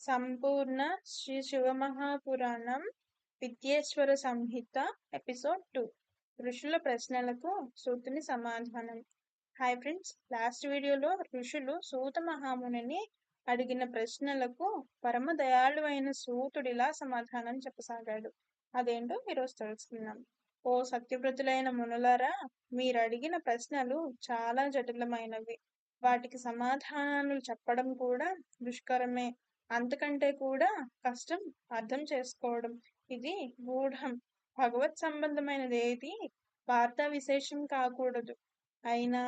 సంపూర్ణ Shri శివమహాపురాణం Vidyeshwara Samhita episode two ఋషుల ప్రశ్నలకు సూతుని సమాధానం. హాయ్ ఫ్రెండ్స్ లాస్ట్ వీడియోలో ఋషులు సూత మహామునిని అడిగిన ప్రశ్నలకు పరమ దయాళువైన సూతుడిలా సమాధానం చెప్పసాగాడు. అదేంటో ఈరోజు తెలుసుకుందాం. ఓ సత్యవ్రతులైన మునులారా మీరు అడిగిన ప్రశ్నలు చాలా జటిలమైనవి. వాటికి సమాధానాలు చెప్పడం కూడా దుష్కరమే. అంతకంటే కూడా కష్టం అర్థం చేసుకోవడం. ఇది గూఢం. భగవత్ సంబంధమైనది ఏది వార్తా విశేషం కాకూడదు. అయినా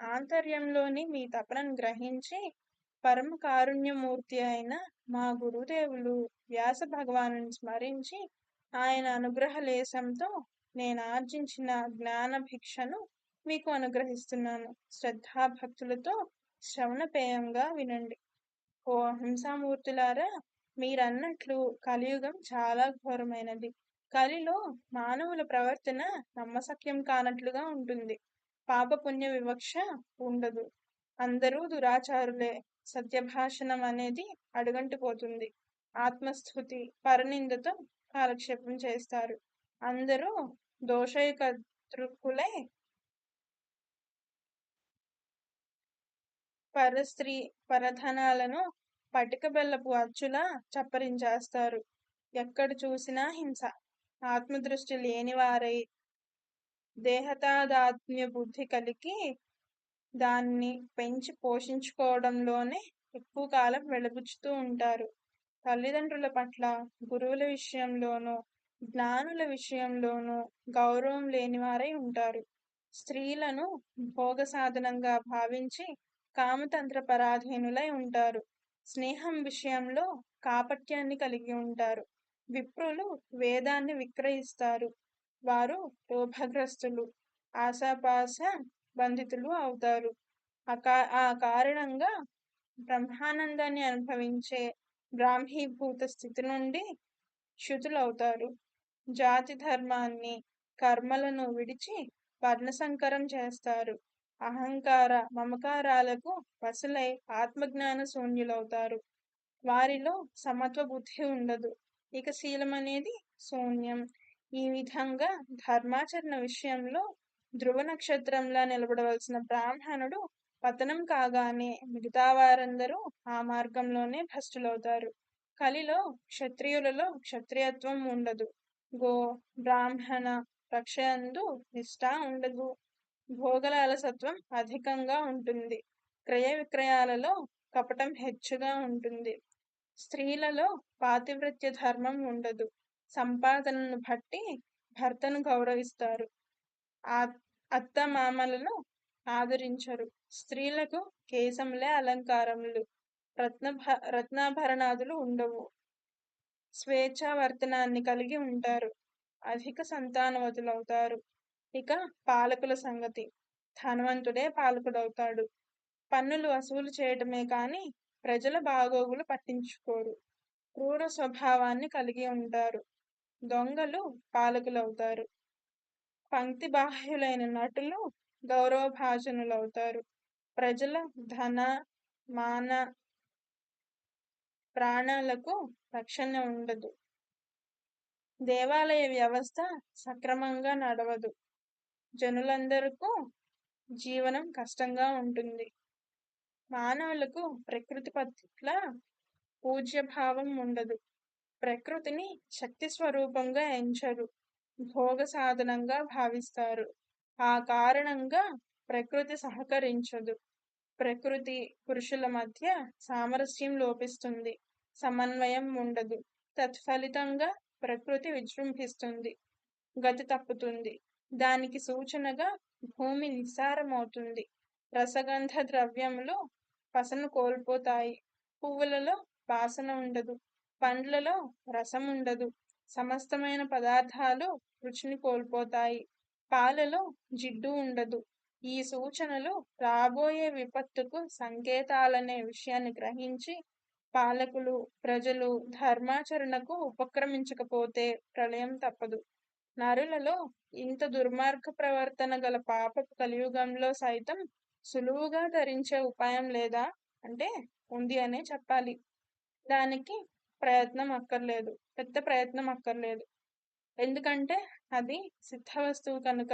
ఆంతర్యంలోని మీ తపనను గ్రహించి పరమ కారుణ్యమూర్తి అయిన మా గురుదేవులు వ్యాస భగవాను స్మరించి ఆయన అనుగ్రహ లేశంతో నేను ఆర్జించిన జ్ఞాన భిక్షను మీకు అనుగ్రహిస్తున్నాను. శ్రద్ధాభక్తులతో శ్రవణపేయంగా వినండి. ఓ హింసామూర్తులారా మీరన్నట్లు కలియుగం చాలా ఘోరమైనది. కలిలో మానవుల ప్రవర్తన నమ్మసక్యం కానట్లుగా ఉంటుంది. పాపపుణ్య వివక్ష ఉండదు. అందరూ దురాచారులే. సత్యభాషణం అనేది అడుగంటిపోతుంది. ఆత్మస్థుతి పరనిందతో కాలక్షేపం చేస్తారు. అందరూ దోషయుకృకులై పరస్త్రీ పరధనాలను పటిక బెల్లపు అచ్చులా చప్పరించేస్తారు. ఎక్కడ చూసినా హింస. ఆత్మదృష్టి లేనివారై దేహతాదాత్మ్య బుద్ధి కలిగి దాన్ని పెంచి పోషించుకోవడంలోనే ఎక్కువ కాలం వెలబుచ్చుతూ ఉంటారు. తల్లిదండ్రుల పట్ల గురువుల విషయంలోనూ జ్ఞానుల విషయంలోనూ గౌరవం లేనివారై ఉంటారు. స్త్రీలను భోగ సాధనంగా భావించి కామతంత్ర పరాధీనులై ఉంటారు. స్నేహం విషయంలో కాపట్యాన్ని కలిగి ఉంటారు. విప్రులు వేదాన్ని విక్రయిస్తారు. వారు లోభగ్రస్తులు ఆశాపాస బంధితులు అవుతారు. ఆ కారణంగా బ్రహ్మానందాన్ని అనుభవించే బ్రాహ్మీభూత స్థితి నుండి శుతులవుతారు జాతి ధర్మాన్ని కర్మలను విడిచి వర్ణసంకరం చేస్తారు. అహంకార మమకారాలకు వసులై ఆత్మజ్ఞాన శూన్యులవుతారు. వారిలో సమత్వ బుద్ధి ఉండదు. ఇక శీలం అనేది శూన్యం. ఈ విధంగా ధర్మాచరణ విషయంలో ధ్రువ నక్షత్రంలా నిలబడవలసిన బ్రాహ్మణుడు పతనం కాగానే మిగతా వారందరూ ఆ మార్గంలోనే భ్రష్టులవుతారు. కలిలో క్షత్రియులలో క్షత్రియత్వం ఉండదు. గో బ్రాహ్మణ రక్షయందు నిష్ఠ ఉండదు. భోగల అలసత్వం అధికంగా ఉంటుంది. క్రయ విక్రయాలలో కపటం హెచ్చుగా ఉంటుంది. స్త్రీలలో పాతివృత్య ధర్మం ఉండదు. సంపాదనను బట్టి భర్తను గౌరవిస్తారు. అత్త మామలను ఆదరించరు. స్త్రీలకు కేశములే అలంకారములు. రత్న రత్నాభరణాదులు ఉండవు. స్వేచ్ఛావర్తనాన్ని కలిగి ఉంటారు. అధిక సంతానవతులవుతారు. ఇక పాలకుల సంగతి. ధనవంతుడే పాలకుడవుతాడు. పన్నులు వసూలు చేయటమే కాని ప్రజల బాగోగులు పట్టించుకోరు. క్రూర స్వభావాన్ని కలిగి ఉంటారు. దొంగలు పాలకులవుతారు. పంక్తి బాహ్యులైన నటులు గౌరవభాజనులవుతారు. ప్రజల ధన మాన ప్రాణాలకు రక్షణ ఉండదు. దేవాలయ వ్యవస్థ సక్రమంగా నడవదు. జనులందరకు జీవనం కష్టంగా ఉంటుంది. మానవులకు ప్రకృతి పట్ల పూజ్యభావం ఉండదు. ప్రకృతిని శక్తి స్వరూపంగా ఎంచరు. భోగ సాధనంగా భావిస్తారు. ఆ కారణంగా ప్రకృతి సహకరించదు. ప్రకృతి పురుషుల మధ్య సామరస్యం లోపిస్తుంది. సమన్వయం ఉండదు. తత్ఫలితంగా ప్రకృతి విజృంభిస్తుంది. గతి తప్పుతుంది. దానికి సూచనగా భూమి నిస్సారమవుతుంది. రసగంధ ద్రవ్యములు పసను కోల్పోతాయి. పువ్వులలో వాసన ఉండదు. పండ్లలో రసం ఉండదు. సమస్తమైన పదార్థాలు రుచిని కోల్పోతాయి. పాలలో జిడ్డు ఉండదు. ఈ సూచనలు రాబోయే విపత్తుకు సంకేతాలనే విషయాన్ని గ్రహించి పాలకులు ప్రజలు ధర్మాచరణకు ఉపక్రమించకపోతే ప్రళయం తప్పదు. నరులలో ఇంత దుర్మార్గ ప్రవర్తన గల పాపపు కలియుగంలో సైతం సులువుగా ధరించే ఉపాయం లేదా? అంటే ఉంది అనే చెప్పాలి. దానికి ప్రయత్నం అక్కర్లేదు. పెద్ద ప్రయత్నం అక్కర్లేదు. ఎందుకంటే అది సిద్ధ వస్తువు కనుక.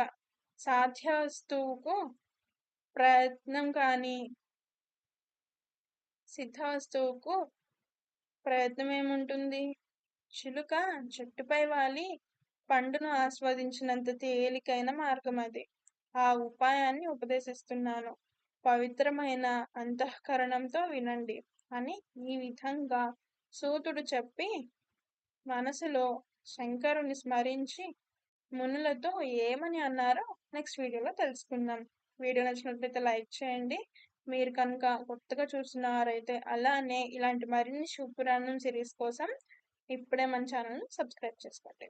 సాధ్య వస్తువుకు ప్రయత్నం కానీ సిద్ధ వస్తువుకు ప్రయత్నం ఏముంటుంది చిలుక చెట్టుపై వాలి పండును ఆస్వాదించినంత తేలికైన మార్గం అది ఆ ఉపాయాన్ని ఉపదేశిస్తున్నాను. పవిత్రమైన అంతఃకరణంతో వినండి అని ఈ విధంగా సూతుడు చెప్పి మనసులో శంకరుని స్మరించి మునులతో ఏమని అన్నారో నెక్స్ట్ వీడియోలో తెలుసుకుందాం. వీడియో నచ్చినట్లయితే లైక్ చేయండి. మీరు కనుక కొత్తగా చూస్తున్నారైతే అలానే ఇలాంటి మరిన్ని శివపురాణం సిరీస్ కోసం ఇప్పుడే మన ఛానల్ని సబ్స్క్రైబ్ చేసుకోండి.